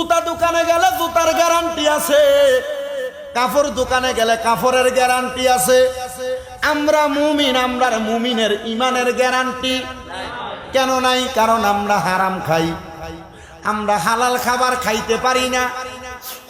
জুতা দোকানে গেলে জুতার গ্যারান্টি আছে। কাপড় দোকানে গেলে কাপড়ের গ্যারান্টি আছে। আমরা মুমিন, আমরার মুমিনের ইমানের গ্যারান্টি কেন নাই? কারণ আমরা হারাম খাই। আমরা হালাল খাবার খাইতে পারি না।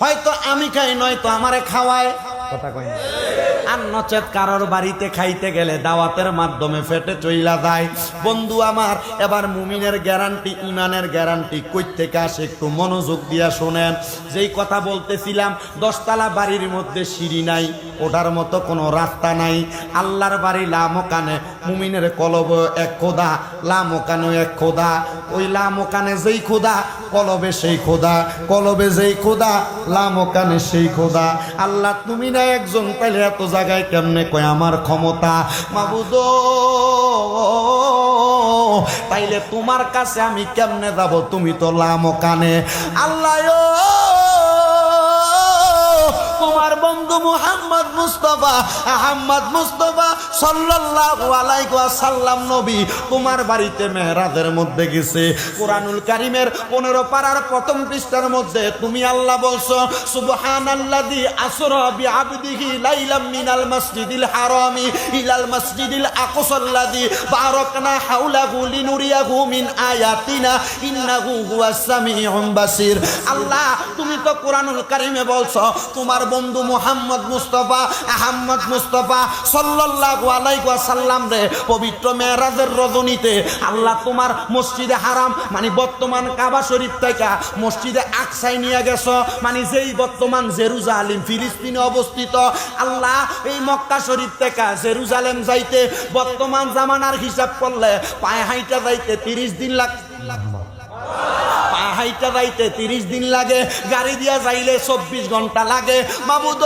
হয়তো আমি খাই, নয়তো আমারে খাওয়ায়। কথা না। আর নচেত কারোর বাড়িতে খাইতে গেলে দাওয়াতের মাধ্যমে ফেটে চইলা যায়। বন্ধু আমার, এবার মুমিনের গ্যারান্টি ইমানের গ্যারান্টি কই থেকে আসে একটু মনোযোগ দিয়া শোনেন। যেই কথা বলতেছিলাম, দশতলা বাড়ির মধ্যে সিঁড়ি নাই ওটার মতো কোনো রাস্তা নাই। আল্লাহর বাড়ি লামকানে, মুমিনের কলব এক খোদা লামকানে এক খোদা। ওই লামকানে যেই খোদা কলবে সেই খোদা, কলবে যেই খোদা লামকানে সেই খোদা। আল্লাহ, তুমি না একজন, তাইলে এত জায়গায় কেমনে কয় আমার ক্ষমতা? মাবুদ, তাইলে তোমার কাছে আমি কেমনে যাব? তুমি তো লামকানে আল্লাহ বন্ধু মুহাম্মদ মুস্তফা, আহম্মদ মুস্তফা সাল্লাল্লাহু আলাইহি নবী। তোমার বাড়িতে মেহরাজের মধ্যে গেছে। কোরআনুল কারীমের 15 পারার প্রথম পৃষ্ঠার মধ্যে তুমি আল্লাহ বলছো আসরা লাইলাম মিনাল হারামি ইলাল বারাকনা হাওলাহু লিনুরিয়াহু মিন আয়াতিনা ইন্নাহু হুয়াস সামিউম আল্লাহ, তুমি তো কোরআনুল কারীমে বলছো, তোমার বন্ধু মোহাম্মদ মুস্তফা, আহম্মদ মুস্তফা সাল্লাল্লাহু আলাইহি ওয়াসাল্লাম রে, পবিত্র মেরাজের রজনীতে, আল্লাহ তোমার মসজিদে হারাম মানে বর্তমান কাবা শরীফ থেকে মসজিদে আকসাই নিয়ে গেছো মানে যেই বর্তমান জেরুজালিম, ফিলিস্তিনে অবস্থিত, আল্লাহ এই মক্কা শরীফ থেকে জেরুজালেম যাইতে বর্তমান জামানার হিসাব করলে পায়ে হাইটা যাইতে তিরিশ দিন লাগ পা হাইটা যাইতে তিরিশ দিন লাগে, গাড়ি দিয়া যাইলে চব্বিশ ঘণ্টা লাগে। মাবুদ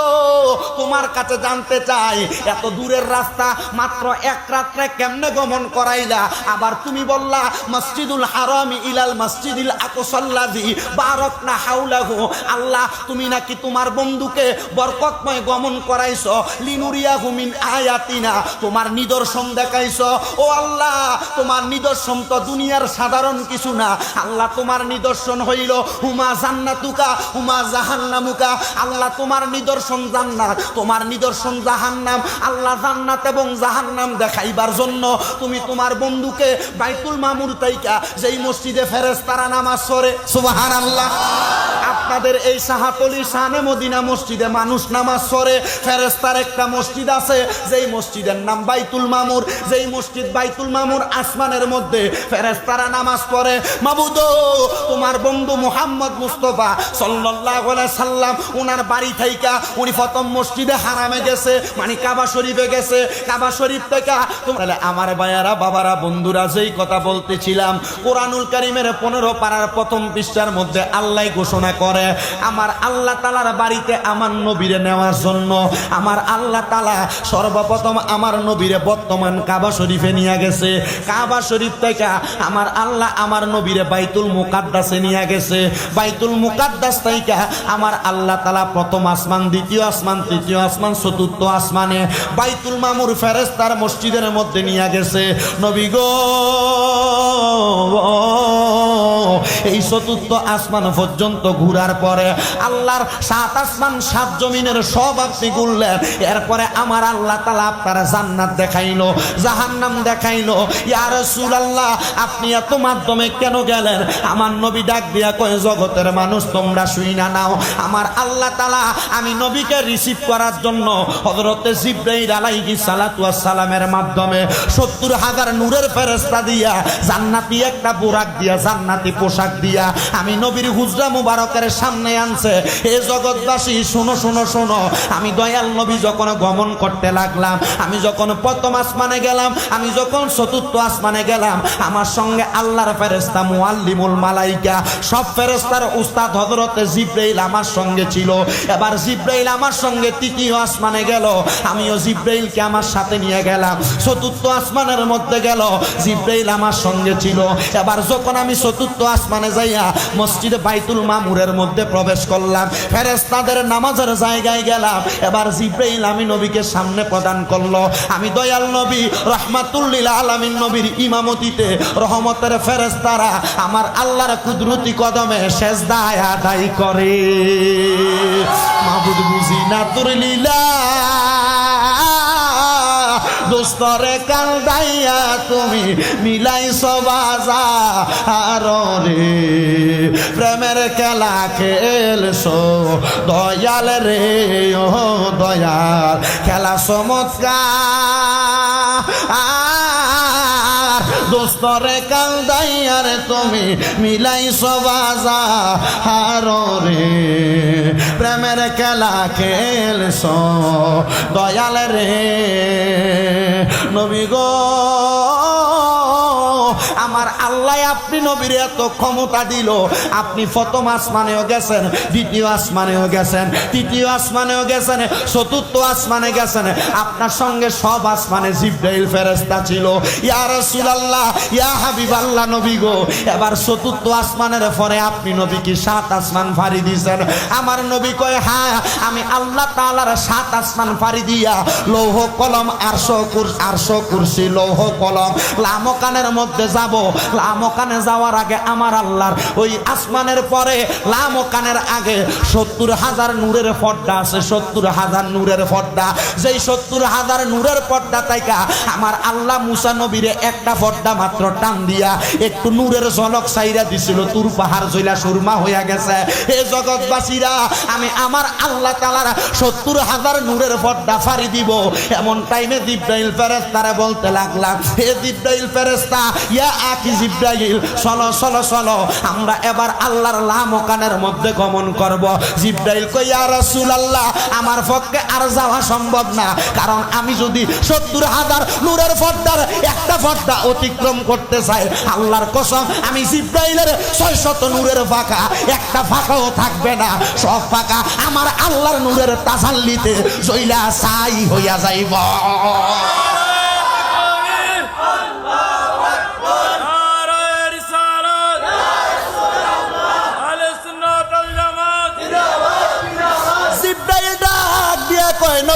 তোমার কাছে জানতে চাই, এত দূরের রাস্তা, মাত্র এক রাত্রে কেমনে গমন করাইলা? আবার তুমি বললা, মসজিদুল হারামি ইলাল মসজিদুল আকসাল্লাযী, বারাকনা হাওলাহু। আল্লাহ, তুমি নাকি তোমার বন্ধুকে বরকতময় গমন করাইছো? লিনুরিয়াহু মিন আয়াতিনা, তোমার নিদর্শন দেখাইছো? ও আল্লাহ, তোমার নিদর্শন তো দুনিয়ার সাধারণ কিছু না। আল্লাহ, তোমার নিদর্শন হইল। হুমা জান্নাতুকা হুমা জাহান্নামুকা। আল্লাহ তোমার নিদর্শন জান্নাত, তোমার নিদর্শন জাহান্নাম। আল্লাহ জান্নাত এবং জাহান্নাম দেখাইবার জন্য তুমি তোমার বন্ধুকে বাইতুল মামুর তাইকা, যেই মসজিদে ফেরেশতারা নামাজ পড়ে। সুবহানাল্লাহ। আপনাদের এই সাহাতলি শানে মদিনা মসজিদে মানুষ নামাজ পড়ে। ফেরেস্তার একটা মসজিদ আছে, যেই মসজিদের নাম বাইতুল মামুর। যেই মসজিদ বাইতুল মামুর আসমানের মধ্যে ফেরেস্তারা নামাজ পড়ে। মাবুদ তোমার বন্ধু মোহাম্মদ মুস্তফা সাল্লাল্লাহু আলাইহি সাল্লাম ওনার বাড়ি থাইকা উনি প্রথম মসজিদে হারামে গেছে মানে কাবা শরীফে গেছে। কাবা শরীফ থেকে তাহলে আমার ভাইয়ারা, বাবারা, বন্ধুরা যেই কথা বলতেছিলাম, কোরআনুল কারিমের পনেরো পাড়ার প্রথম পৃষ্ঠার মধ্যে আল্লাহ ঘোষণা করে, আমার আল্লাহ তালার বাড়িতে আমার নবীরে নেওয়ার জন্য, আমার আল্লাহ তালা সর্বপ্রথম আমার নবীরে বর্তমান কাবা শরীফে নিয়ে গেছে। কাবা শরীফ থেকে আমার আল্লাহ আমার নবীরে বাইতুল মুকাদ্দাসে নিয়ে গেছে। বাইতুল মুকাদ্দাস তাইকা আমার আল্লাহ তালা প্রথম আসমান, দ্বিতীয় আসমান, তৃতীয় আসমান, চতুর্থ আসমানে বাইতুল মামুর ফেরেস্তার মসজিদের মধ্যে নিয়ে গেছে। নবী গো এই চতুর্থ আসমান পর্যন্ত ঘুরার পরে আল্লাহর সাত আসমান, সাত জমিনের সব আপনি ঘুরলেন। এরপরে আমার আল্লাহ তালা আপনার জান্নাত দেখাইলো, জাহান্নাম দেখাইলো। ইয়ার আল্লাহ আপনি এত মাধ্যমে কেন গেলেন? আমার নবী ডাক দিয়া কয়, জগতের মানুষ, তোমরা শুই না নাও। আমার আল্লাহ তালা আমি নবীকে রিসিভ করার জন্য হজরতে জিব্রাইল আলাইহি সালাতু সালামের মাধ্যমে সত্তর হাজার নূরের ফেরেস্তা দিয়া জান্নাতি একটা বোরাক দিয়া জান্নাতি পোশাক দিয়া আমি নবীর হুজরা মুবারকের সামনে আনছে। এ জগৎবাসী, শোনো শোনো শোনো। আমি দয়াল নবী যখন গমন করতে লাগলাম, আমি যখন প্রথম আসমানে গেলাম, আমি যখন চতুর্থ আসমানে গেলাম, আমার সঙ্গে আল্লাহর ফেরেস্তা মুআল্লিমুল মালাইকা, সব ফেরেস্তার উস্তাদ হজরতে জিব্রাইল আমার সঙ্গে ছিল। এবার জিব্রাইল আমার সঙ্গে তৃতীয় আসমানে গেল, আমিও জিব্রাইলকে আমার সাথে নিয়ে গেলাম। চতুর্থ আসমানের মধ্যে গেল, জিব্রাইল আমার সঙ্গে ছিল। এবার যখন আমি চতুর্থ আসমান যাইয়া মসজিদে বাইতুল মামুরের মধ্যে প্রবেশ করলাম। ফেরেস্তাদের নামাজের জায়গায় গেলাম। এবার জিব্রাইল আমি নবীকে সামনে প্রদান করল। আমি দয়াল নবী রহমাতুল্লিল আলামিন নবীর ইমামতিতে রহমতের ফেরেস্তারা আমার আল্লাহর কুদরতি কদমে শেষ দায় আদায় করে। মাহবুদ বুঝি না তোর লীলা। দোস্তরে কান্দাইয়া তুমি মিলাই সবাজা আর রে প্রেমের খেলা খেলছো দয়াল রে, ও দয়াল, খেলা চমৎকার। দোস্তরে কান্দাইয়ার তুমি মিলাই সবাজা হার রে। প্রেমের খেলা খেলছ দয়াল রে। নবী গো আল্লাহ আপনি নবীর এত ক্ষমতা দিল। আপনি প্রথম আসমানেও গেছেন, দ্বিতীয় আসমানেও গেছেন, তৃতীয় আসমানেও গেছেন, চতুর্থ আসমানে গেছেন। আপনার সঙ্গে সব আসমানে জিব্রাইল ফেরেস্তা ছিল। ইয়া রাসূলুল্লাহ, ইয়া হাবিবাল্লাহ নবী গো। এবার চতুর্থ আসমানের পরে আপনি নবী কি সাত আসমান ফাড়ি দিয়েছেন। আমার নবী কয় হ্যাঁ আমি আল্লাহ তাআলার সাত আসমান ফাড়ি দিয়া লৌহ কলম, আরশো কুর, আরশো কুরসি, লৌহ কলম লামকানের মধ্যে যাব। লামকানে যাওয়ার আগে আমার আল্লাহর ওই আসমানের পরে, লামকানের আগে সত্তর হাজার নূরের পর্দা আছে, সত্তর হাজার নূরের পর্দা। যেই সত্তর হাজার নূরের পর্দা তাইকা আমার আল্লাহ মুসা নবীরে একটা পর্দা মাত্র টান দিয়া একটু নূরের ঝলক সাইরা দিছিল, তুর পাহাড় জইলা সুরমা হইয়া গেছে। হে জগৎবাসীরা, আমি আমার আল্লাহ তালার সত্তর হাজার নূরের পর্দা ফাড়ি দিব। এমন টাইমে জিব্রাইল ফেরেস্তারে বলতে লাগলাম, হে জিব্রাইল ফেরেস্তা ইয়া আকি জিব্রাইল, চলো চলো চলো, আমরা এবার আল্লাহর লামকানের মধ্যে গমন করব। জিব্রাইল কই ইয়া রাসূলুল্লাহ, আমার পক্ষে আর যাওয়া সম্ভব না। কারণ আমি যদি সত্তর হাজার নূরের পর্দার একটা পর্দা অতিক্রম করতে চাই, আল্লাহর কসম, আমি জিব্রাইলের ছয় শত নূরের ফাঁকা, একটা ফাঁকাও থাকবে না। সব ফাঁকা আমার আল্লাহর নূরের তাসাল্লিতে জইলা সাই হইয়া যাইব।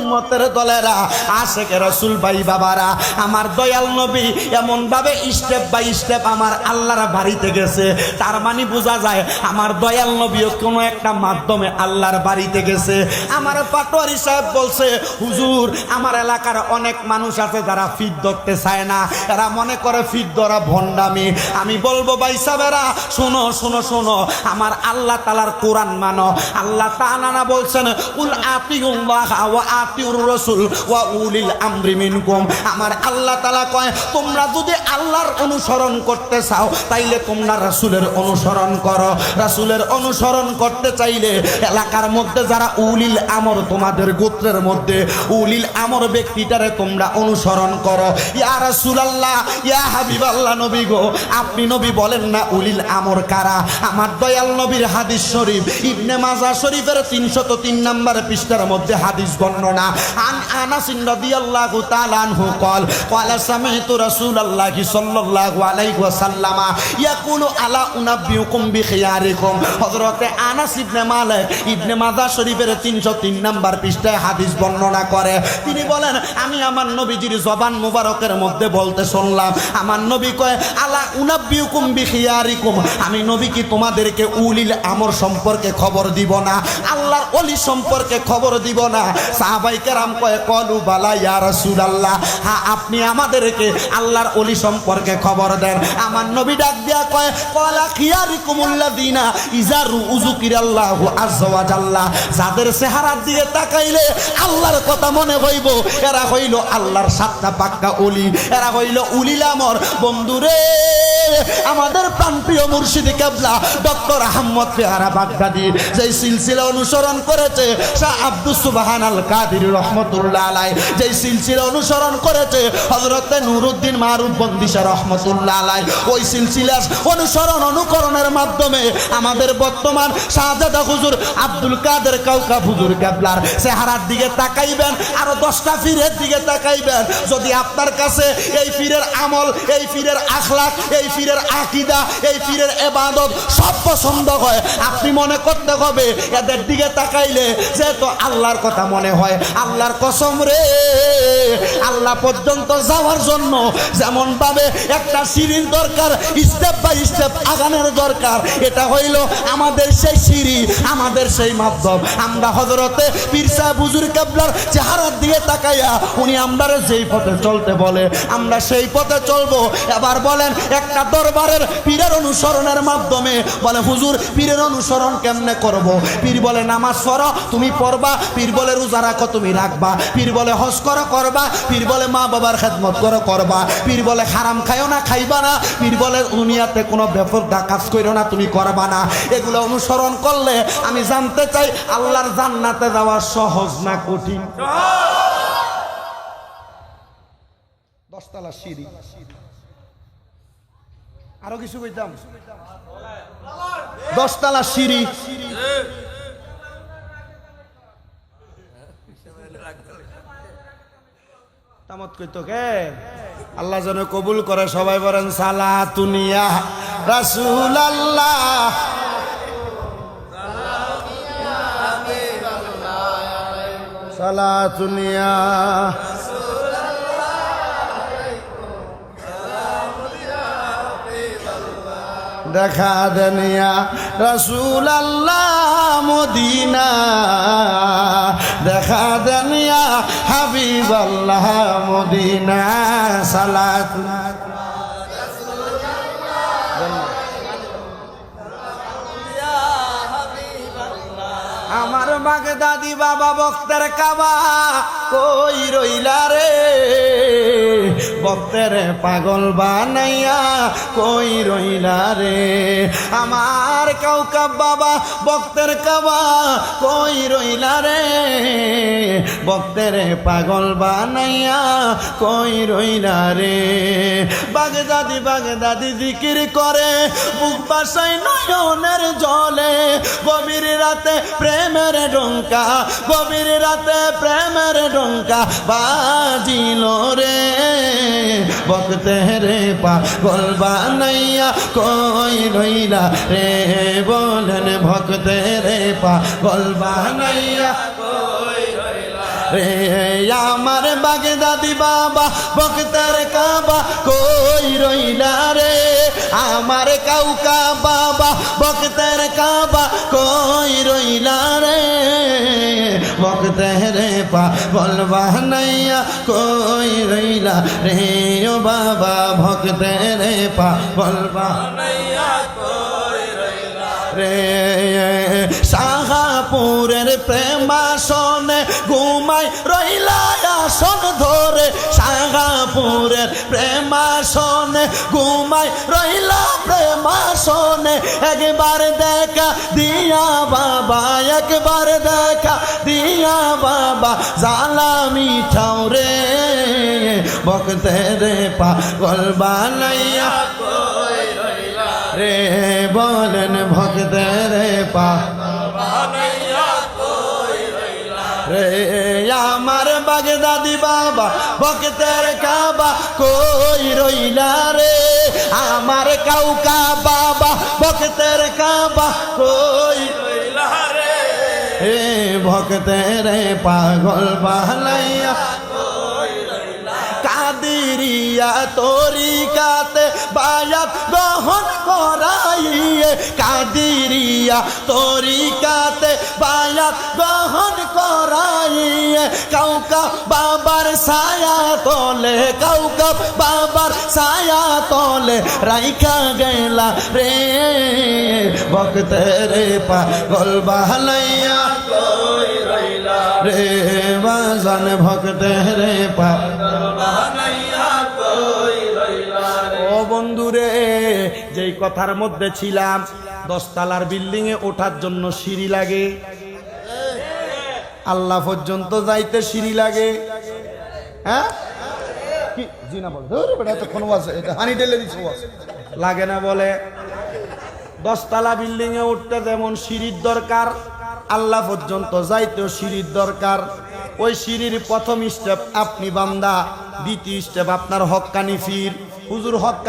উম্মতের দলেরা আশেকে রসুল ভাই বাবারা, আমার দয়াল নবী এমন ভাবে স্টেপ বাই স্টেপ আমার আল্লাহর বাড়িতে গেছে। তার মানে বোঝা যায় আমার দয়াল নবীও কোনো একটা মাধ্যমে আল্লাহর বাড়িতে গেছে। আমার পাটোয়ারি সাহেব বলছে, হুজুর, আমার এলাকার অনেক মানুষ আছে যারা ফিট ধরতে চায় না। এরা মনে করে ফিট ধরা ভণ্ডামি। আমি বলব, ভাই সাহেবেরা, শোনো শোনো শোনো, আমার আল্লাহ তালার কোরআন মানো। আল্লাহ তাআলা বলছেন, উল আতিউল্লাহ ওয়া আতিউর রাসূল ওয়া উলিল আমরি মিনকুম। আমার আল্লাহ তাআলা কয়, তোমরা যদি আল্লাহর অনুসরণ করতে চাও, তাইলে তোমরা রাসূলের অনুসরণ করো। রাসূলের অনুসরণ করতে চাইলে এলাকার মধ্যে যারা উলিল আমর তোমাদের গোত্রের মধ্যে, উলিল আমর ব্যক্তিটারে তোমরা অনুসরণ করো। ইয়া রাসূলুল্লাহ, ইয়া হাবিবাল্লাহ নবী গো, আপনি নবী বলেন না উলিল আমর কারা? আমার দয়াল নবীর হাদিস শরীফ, ইবনে মাজা শরীফের 303 নম্বর পৃষ্ঠার মধ্যে হাদিস বর্ণনা আন আনাস রাদিয়াল্লাহু তাআলা আনহু قال قال سمعت رسول الله صلى الله عليه وسلم يقول الا انبئكم بخياركم হযরতে আনাস ইবনে মালিক ইবনে মাজা শরীফের 303 নম্বর পৃষ্ঠায় হাদিস বর্ণনা করে তিনি বলেন আমি আমার নবীজির জবান মুবারকের মধ্যে বলতে শুনলাম আমার নবী কয় আলা উনাব্বিউকুম বিখিয়ারিকুম আমি নবী কি তোমাদেরকে উলিল আমর সম্পর্কে খবর দিব না আল্লাহর অলি সম্পর্কে খবর দিব না সাহাবাই কেরাম কয়, কলু বালা ইয়া রাসূলুল্লাহ। হ্যাঁ আপনি আমাদেরকে আল্লাহর অলি সম্পর্কে খবর দেন। আমার নবী ডাক দিয়া কয়, কলা খিয়ারিকুমুল্লাযিনা ইজারু উযুকিরাল্লাহু আযজা ওয়া জাল্লা যাদের চেহারা দিয়ে তাকাইলে আল্লাহর কথা মনে হইব, এরা হইল আল্লাহর সাতটা পাক্কা অলি এরা হইল উলিলামর বন্ধুরে আমাদের প্রাণপ্রিয় মুর্শিদি কেবলা, ডক্টর আহমদ পেয়ারা বাগদাদি, যেই সিলসিলা অনুসরণ করেছে, শাহ আব্দুল সুবাহান আল কাদির রহমতুল্লাহ আলাই যেই সিলসিলা অনুসরণ করেছে হজরতে নুরুদ্দিন মারুফ বন্দিশা রহমতুল্লাহ আলাই ওই সিলসিলার অনুসরণ অনুকরণের মাধ্যমে আমাদের বর্তমান শাহজাদা হুজুর আব্দুল কাদের কাউকা হুজুর কেবলার চেহারার দিকে তাকাইবেন, আরও দশটা ফিরের দিকে তাকাইবেন। যদি আপনার কাছে এই ফিরের আমল, এই ফিরের আখলাক, এই ফিরের আকিদা, এই ফিরের এবাদত সব পছন্দ হয়। আপনি মনে করতে হবে, এদের দিকে তাকাইলে যে তো আল্লাহর কথা মনে হয়, আল্লাহর কসম রে। আল্লাহ পর্যন্ত যাওয়ার জন্য যেমন ভাবে একটা সিঁড়ির দরকার স্টেপ বাই স্টেপ আগানোর দরকার। এটা হইল আমাদের সেই সিঁড়ি, আমাদের সেই মাধ্যম। আমরা হজরতে পীরসা বুজুর কাবলার চেহারার দিকে তাকাইয়া, উনি আমরা যেই পথে চলতে বলে, আমরা সেই পথে চলবো। এবার বলেন, একটা দরবারের পীরের অনুসরণের মাধ্যমে বলে হুজুর পীরের অনুসরণ কেমনে করব? পীর বলে নামাজ পড়ো তুমি পড়বা। পীর বলে রোজা রাখো তুমি রাখবা। পীর বলে হজ করো করবা। পীর বলে মা বাবার খেদমত করো করবা। পীর বলে হারাম খাইও না খাইবা না। পীর বলে দুনিয়াতে কোনো ব্যাপক কাজ করো না তুমি করবা না। এগুলো অনুসরণ করলে আমি জানতে চাই আল্লাহর জান্নাতে যাওয়া সহজ না কঠিন? দশতলা সিঁড়ি। আরও কিছু কইতাম? দশতলা সিঁড়ি। তামত কইতো কে আল্লাহ যেন কবুল করে, সবাই বলেন সালা তুনিয়া রাসুল আল্লাহ সালা তুনিয়া দেখা দেনিয়া রসুল আল্লাহ মদিনা। দেখা দেনিয়া হাবিব আল্লাহ মদিনা, সালাত। আমার বাগদাদি বাবা বক্তের কাবা কই রইলা রে? বক্তের পাগল বানাইয়া কই রইলা রে? আমার কাউকা বাবা বক্তের কাবা কই রইলা রে? বক্তের পাগল বানাইয়া কই রইলা রে? বাগদাদি বাগদাদি জিকির করে, বুক বাসাই নয়নের জলে। গভীর রাতে প্রেমের ডঙ্কা, গভীর রাতে প্রেমের ডঙ্কা বাজিল রে। বকতে রে পাগল বানাইয়া কই রইলা রে বলেন ভক্তে রে পাগল বানাইয়া রে আমার বাগদাদি বাবা ভক্তের কাবা কই রইলা রে আমার কাউকা বাবা ভক্তের কাবা ভক্তের পাগল বানাইয়া কই রইলা রে ও বাবা ভক্তের পাগল বানাইয়া রে শাহাপুরের প্রেমাসনে ঘুমাই রইলা আসন ধরে। শাহাপুরের প্রেমাসনে ঘুমাই রইলা প্রেমাসনে। একবার দেখা, দিয়া বাবা, একবার দেখা, দিয়া বাবা জালা মিঠাও রে। বকতে রে পাগল বানাইয়া রে, বলেন ভক্তের পা রে আমার বাগদাদি বাবা, ভক্তের কাবা কই রইলা রে? আমার কাউকা বাবা, ভক্তের কাবা কই হে ভক্তের পাগল বানাইয়া কাদিরিয়া তরিকাতে বায়াত গ্রহণ করাইয়ে, কাদিরিয়া তরিকাতে বায়াত গ্রহণ করাইয়ে। কাউকা বাবার ছায়া তলে কাউকা বাবার ছায়া তলে, রাইখা গেলা রে। ভক্তের পাগল বাহালাইয়া রে। বাজান ভক্তের পা ও বন্ধুরে, যেই কথার মধ্যে ছিলাম, দশতলার বিল্ডিং এ ওঠার জন্য সিঁড়ি লাগে। আল্লাহ পর্যন্ত যাইতে সিঁড়ি লাগে। হ্যাঁ? না বলে। লাগে না বলে। দশতলা বিল্ডিং এ উঠতে যেমন সিঁড়ির দরকার, আল্লাহ পর্যন্ত যাইতেও সিঁড়ির দরকার। ওই সিঁড়ির প্রথম স্টেপ আপনি বান্দা, দ্বিতীয় স্টেপ আপনার হক্কানি ফির। হুজুর হক্কা